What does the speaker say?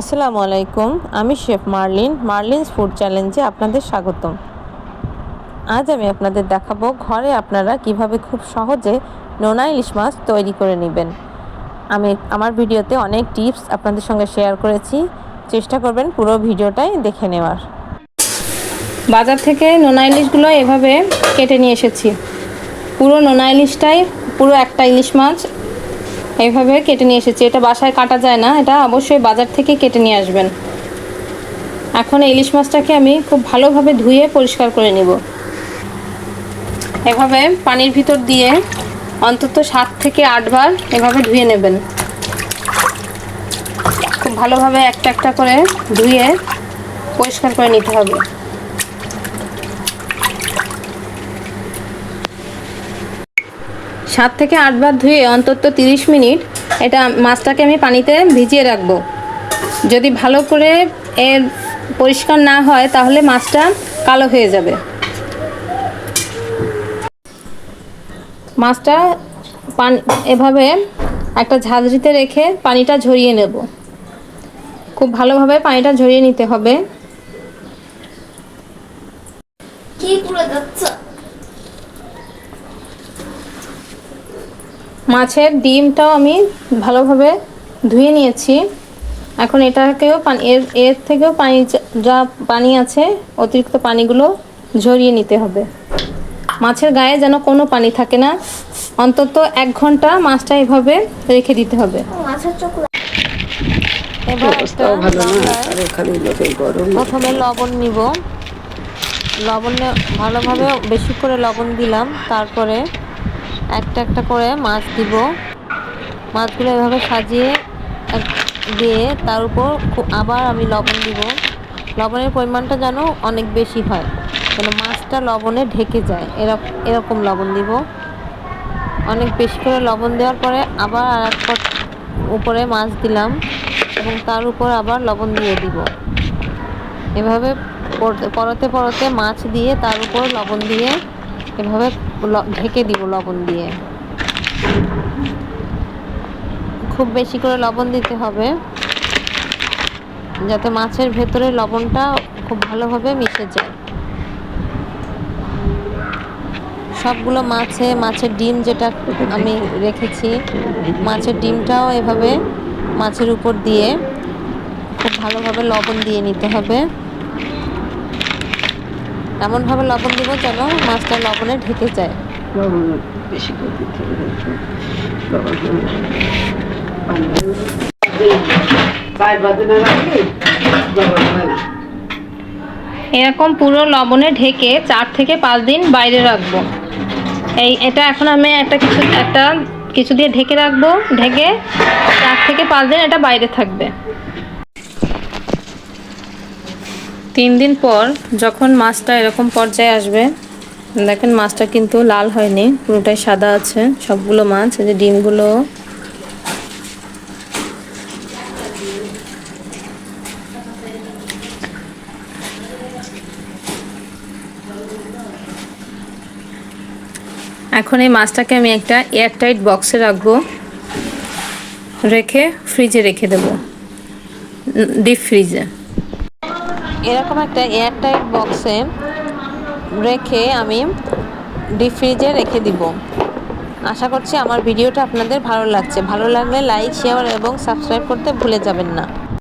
আসসালামু আলাইকুম, আমি শেফ মার্লিন, মার্লিনস ফুড চ্যালেঞ্জে আপনাদের স্বাগতম। আজ আমি আপনাদের দেখাবো ঘরে আপনারা কীভাবে খুব সহজে নোনা ইলিশ মাছ তৈরি করে নেবেন। আমি আমার ভিডিওতে অনেক টিপস আপনাদের সঙ্গে শেয়ার করেছি, চেষ্টা করবেন পুরো ভিডিওটাই দেখে নেওয়ার। বাজার থেকে নোনা ইলিশগুলো এভাবে কেটে নিয়ে এসেছি। পুরো নোনা ইলিশটাই পুরো একটা ইলিশ মাছ এইভাবে কেটে নিয়ে এসেছি। এটা বাসায় কাটা যায় না, এটা অবশ্যই বাজার থেকে কেটে নিয়ে আসবেন। এখন ইলিশ মাছটাকে আমি খুব ভালোভাবে ধুয়ে পরিষ্কার করে নিব। এভাবে পানির ভিতর দিয়ে অন্তত সাত থেকে আটবার এভাবে ধুয়ে নেবেন। খুব ভালোভাবে একটা একটা করে ধুয়ে পরিষ্কার করে নিতে হবে। সাত থেকে আটবার ধুয়ে অন্তত তিরিশ মিনিট এটা মাছটাকে আমি পানিতে ভিজিয়ে রাখব। যদি ভালো করে এর পরিষ্কার না হয়, তাহলে মাছটা কালো হয়ে যাবে। মাছটা পানি, এভাবে একটা ঝাঁঝরিতে রেখে পানিটা ঝরিয়ে নেব। খুব ভালোভাবে পানিটা ঝরিয়ে নিতে হবে। মাছের ডিমটাও আমি ভালোভাবে ধুয়ে নিয়েছি। এখন এটাকেও পানি এর এর থেকেও পানি যা- পানি আছে অতিরিক্ত পানিগুলো ঝরিয়ে নিতে হবে। মাছের গায়ে যেন কোনো পানি থাকে না অন্তত এক ঘণ্টা মাছটা এভাবে রেখে দিতে হবে। মাছের চোখ এবার একটা গামলায় প্রথমে লবণ নিব। লবণে ভালোভাবে বেশি করে লবণ দিলাম তারপরে একটা একটা করে মাছ দিব। মাছগুলো এভাবে সাজিয়ে দিয়ে তার উপর আবার আমি লবণ দিব। লবণের পরিমাণটা যেন অনেক বেশি হয়, যেন মাছটা লবণে ঢেকে যায়। এরকম লবণ দিব। অনেক বেশি করে লবণ দেওয়ার পরে আবার আর এক উপরে মাছ দিলাম এবং তার উপর আবার লবণ দিয়ে দিব। এভাবে পরতে- পরতে মাছ দিয়ে তার উপর লবণ দিয়ে এভাবে ঢেকে দিব লবণ দিয়ে। খুব বেশি করে লবণ দিতে হবে। যাতে মাছের ভেতরে লবণটা খুব ভালোভাবে মিশে যায়। সবগুলো মাছে, মাছের ডিম যেটা আমি রেখেছি, মাছের ডিমটাও এভাবে মাছের উপর দিয়ে খুব ভালোভাবে লবণ দিয়ে নিতে হবে। এমনভাবে লবণ দিব যেন মাছটা লবণে ঢেকে যায়। বেশি এরকম পুরো লবণে ঢেকে চার থেকে পাঁচ দিন বাইরে রাখব। এই এটা এখন আমি একটা কিছু একটা কিছু দিয়ে ঢেকে রাখব ঢেকে চার থেকে পাঁচ দিন এটা বাইরে থাকবে। তিন দিন পর যখন মাছটা এরকম পর্যায়ে আসবে, দেখেন মাছটা কিন্তু লাল হয়নি, পুরোটাই সাদা আছে, সবগুলো মাছ, এই যে ডিমগুলো। এখন এই মাছটাকে আমি একটা এয়ারটাইট বক্সে রাখব, রেখে ফ্রিজে রেখে দেবো, ডিপ ফ্রিজে। এরকম একটা এয়ারটাইট বক্সে রেখে আমি ডিপ ফ্রিজে রেখে দিব। আশা করছি আমার ভিডিওটা আপনাদের ভালো লাগছে। ভালো লাগলে লাইক শেয়ার এবং সাবস্ক্রাইব করতে ভুলে যাবেন না।